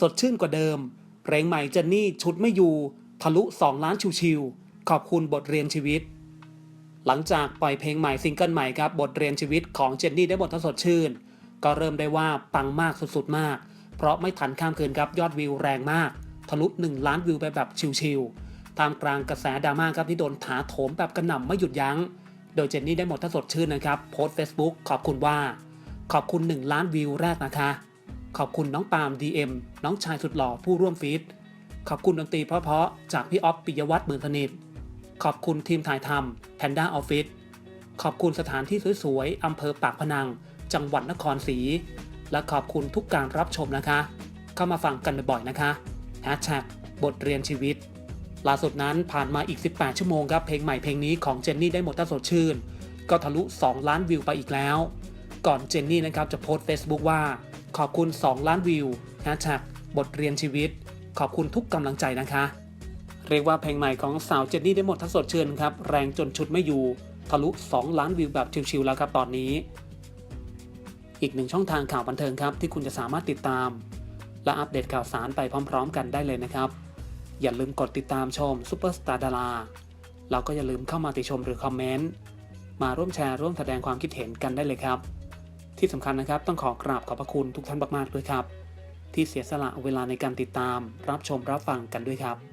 สดชื่นกว่าเดิม เพลงใหม่เจนนี่ชุดไม่อยู่ ทะลุ 2 ล้านชิวๆขอบคุณบทเรียนชีวิต หลังจากปล่อยเพลงใหม่ซิงเกิลใหม่ครับบทเรียนชีวิตของเจนนี่ได้บทสดชื่น ก็เริ่มได้ว่าปังมากสุดๆมาก เพราะไม่ทันข้ามคืนครับยอดวิวแรงมาก ทะลุ 1 ล้านวิวไปแบบชิวๆท่ามกลางกระแสดราม่าครับที่โดนถาโถมแบบกระหน่ำไม่หยุดยัง้ง โดยเจนนี่ได้หมดทั้งสดชื่นนะครับโพสต์ Facebook ขอบคุณว่า ขอบคุณ 1 ล้านวิวแรกนะคะ ขอบคุณน้องปาล์ม DM น้องชายสุดหล่อผู้ร่วมฟีดขอบคุณดนตรีเพราะๆจากพี่ออฟปิยวัฒน์หมื่นสนิทขอบคุณทีมถ่ายทำ Panda Office ขอบคุณสถานที่สวยๆอำเภอปากพนัง จังหวัดนครศรี และขอบคุณทุกการรับชมนะคะ เข้ามาฟังกันบ่อยๆนะคะ Hashtag บทเรียนชีวิต ล่าสุดนั้นผ่านมาอีก 18 ชั่วโมงครับเพลงใหม่เพลงนี้ของเจนนี่ได้หมดท่าสดชื่น ก็ทะลุ 2 ล้านวิวไปอีกแล้ว ก่อนเจนนี่นะครับจะโพสต์ Facebook ว่า ขอบคุณ 2 ล้านวิว Hashtag บทเรียนชีวิต ขอบคุณทุกกำลังใจนะคะ เรียกว่าเพลงใหม่ของสาวเจนนี่ได้หมดทั้งสดชื่นครับ แรงจนชุดไม่อยู่ทะลุ 2 ล้านวิวแบบชิวๆแล้วครับตอนนี้ อีกหนึ่งช่องทางข่าวบันเทิงครับ ที่คุณจะสามารถติดตาม และอัปเดตข่าวสารไปพร้อม ๆ กันได้เลยนะครับ อย่าลืมกดติดตามชมซูเปอร์สตาร์ดาราแล้วก็อย่าลืมเข้ามาติชมหรือคอมเมนต์มาร่วมแชร์ร่วมแสดงความคิดเห็นกันได้เลยครับ ที่สำคัญนะครับ ต้องขอกราบขอบพระคุณทุกท่านมากๆด้วยครับ ที่เสียสละเวลาในการติดตาม รับชมรับฟังกันด้วยครับ